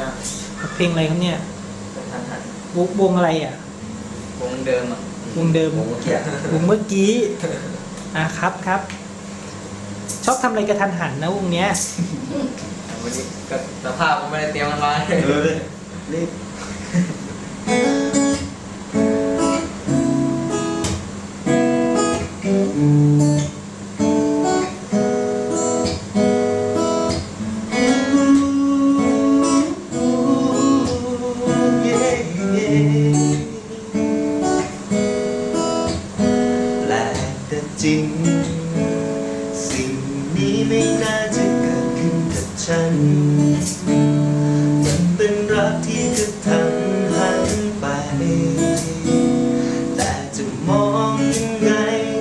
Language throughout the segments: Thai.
ยังเพลงอะไรครับเนี่ยกระทันหันวงวงอะไรอะ วงเดิมอะ วงเดิม วงเมื่อกี้วงเมื่อกี้ อะครับครับ ชอบทำอะไรกระทันหันนะวงเนี้ยวันนี้ก็สภาพก็ไม่ได้เตรียมมันมาเออรีบ จริง สิ่งนี้ไม่น่าจะเกิดขึ้นกับฉัน มันเป็นรักที่จะทำหันไป แต่จะมองยังไง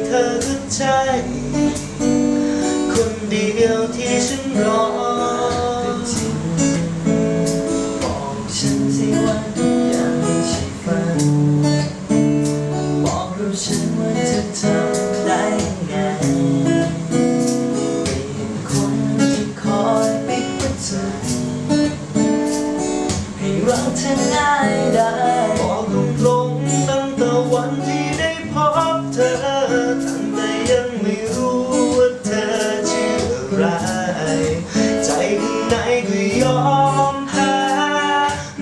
เธอก็ใช่คนเดียวที่ฉันรอ รักเธอง่ายได้บอกตรงๆตั้งแต่วันที่ได้พบเธอทั้งแต่ยังไม่รู้ว่าเธอชื่ออะไร ใจข้างในก็ยอมหา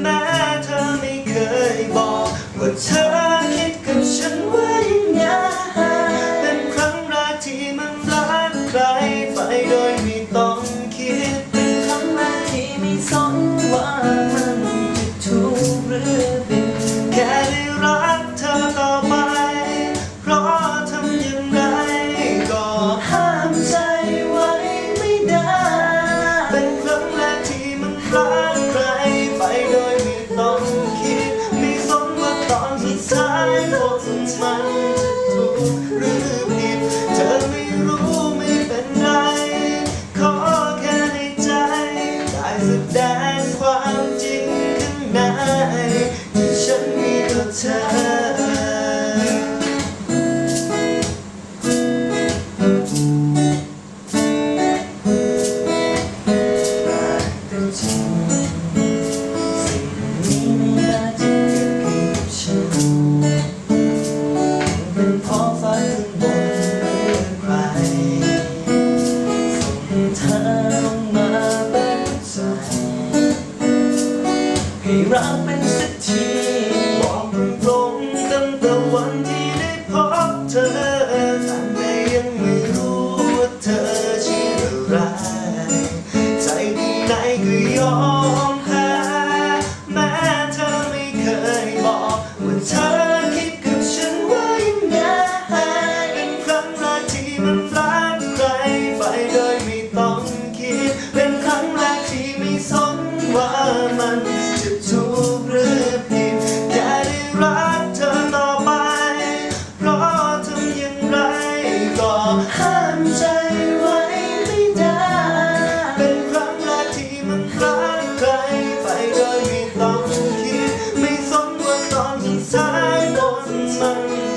แม้เธอไม่เคยบอกว่าเธอ หรือใครส่งเธอมาเป็นใจให้รักเป็นสักที ไรใจข้างในก็ยอมแพ้แม้เธอไม่เคยบอกว่าเธอคิดกับฉันว่ายังไงเป็นครั้งแรกที่มันรักใครไปโดยไม่ต้องคิด เป็นครั้งแรกที่ไม่สนว่ามันจะถูกหรือผิดแค่ได้รักเธอต่อไป เพราะทำอย่างไรก็ห้ามใจ ว่าตอ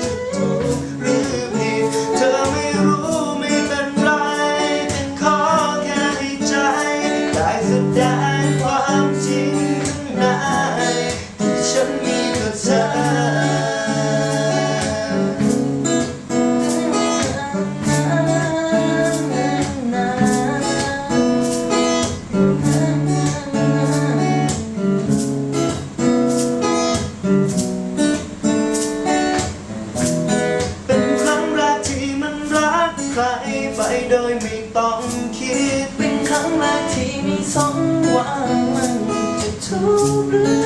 คิดเป็นครั้งแรกที่ไม่สนว่ามันจะทุกหรือ